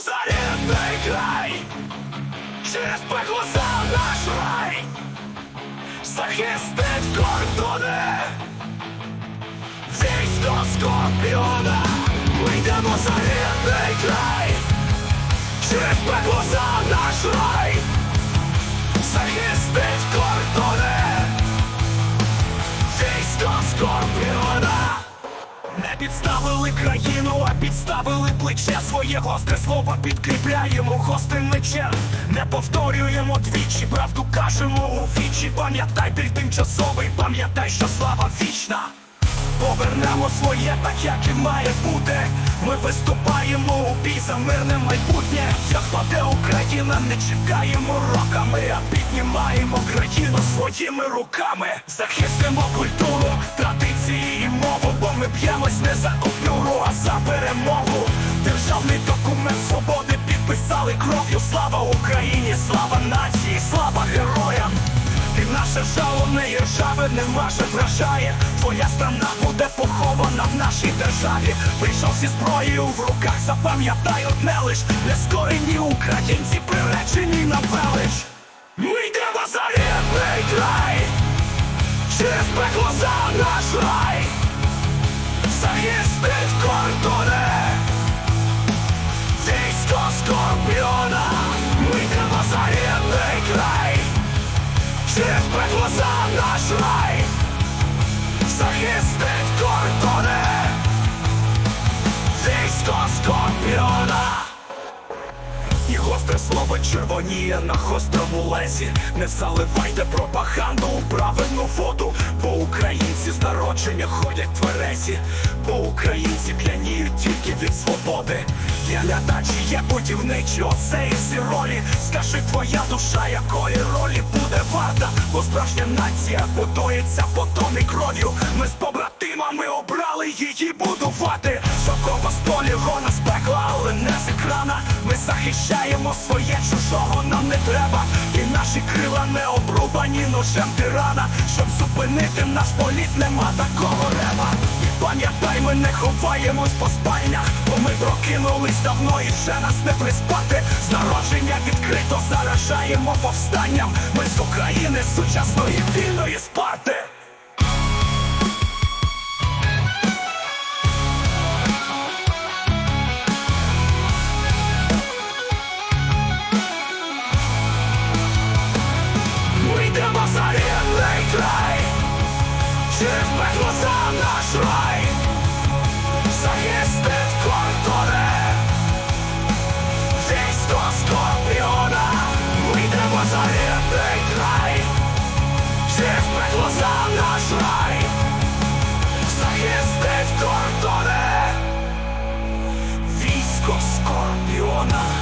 за рідний край, через пекло за наш рай, захистить кордони, військо скорпіона, за рідний край, через пекло за Не підставили країну, а підставили плече. Своє гостре слово підкріпляємо гострим мечем Не повторюємо двічі, правду кажемо у вічі. Пам'ятай біль тимчасовий, пам'ятай, що слава вічна. Повернемо своє так, як і має бути. Ми виступаємо у бій за мирне майбутнє. Як паде Україна, не чекаємо роками А піднімаємо країну своїми руками. Захистимо ми не за купюру, а за перемогу. Державний документ свободи підписали кров'ю. Слава Україні, слава нації, слава героям. І наше жало не є ржаве, не маже вражає. Твоя страна буде похована в нашій державі. Прийшов зі зброєю в руках, запам'ятай одне лиш. Нескорені українці приречені на велич. Ми йдемо за рідний край. Через пекло за наш рай Через пекло за наш рай Захистить кордони. Військо скорпіона і гостре слово червоніє на гострому лезі. Не заливайте пропаганду у правильну воду. Бо українці з народження ходять тверезі. Бо українці п'яніють тільки від свободи. Є глядачі, є будівничі, оце і всі ролі. Скажи твоя душа, якої ролі буде варта? Бо справжня нація будується потом і кров'ю. Ми з побратимами обрали її будувати. Сокова з полігона захищаємо своє, чужого нам не треба. І наші крила не обрубані ножем тирана. Щоб зупинити наш політ, нема такого рева. І пам'ятай, ми не ховаємось по спальнях Бо ми прокинулись давно і ще нас не приспати. З народження відкрито заражаємо повстанням. Ми з України, сучасної вільної Спарти rozgłaszam nasz w kordole Wiejsko skorpiona. Mój dęba za kraj. Gdzie w nasz raj. Za w kordole skorpiona.